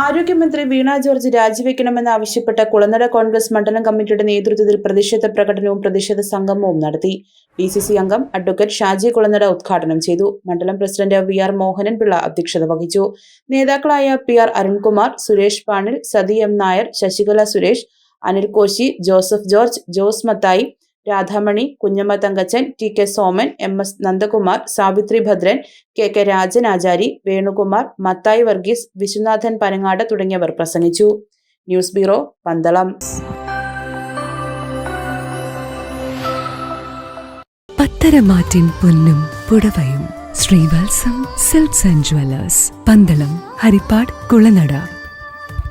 ആരോഗ്യമന്ത്രി വീണ ജോർജ് രാജിവെക്കണമെന്ന് ആവശ്യപ്പെട്ട കുളനട കോൺഗ്രസ് മണ്ഡലം കമ്മിറ്റിയുടെ നേതൃത്വത്തിൽ പ്രതിഷേധ പ്രകടനവും പ്രതിഷേധ സംഗമവും നടത്തി. ഡി സി സി അംഗം അഡ്വക്കേറ്റ് ഷാജി കുളനട ഉദ്ഘാടനം ചെയ്തു. മണ്ഡലം president V R Mohanan Pillai അധ്യക്ഷത വഹിച്ചു. നേതാക്കളായ P R Arunkumar Suresh Panil Sathi M Nair Sasikala Suresh Anil Koshy Joseph George Jose Mathai Radhamani Kunjamma Thankachan T K Soman M S Nandakumar Savithri Bhadran K K Rajan Achari Venukumar Mathai Varghese Viswanathan Panangad തുടങ്ങിയവർ പ്രസംഗിച്ചു. News bureau Pandalam. പത്തരമാറ്റിൻ പൊന്നും പുടവയും Sreevalsam silks and jewellers Pandalam Harippad Kulanada.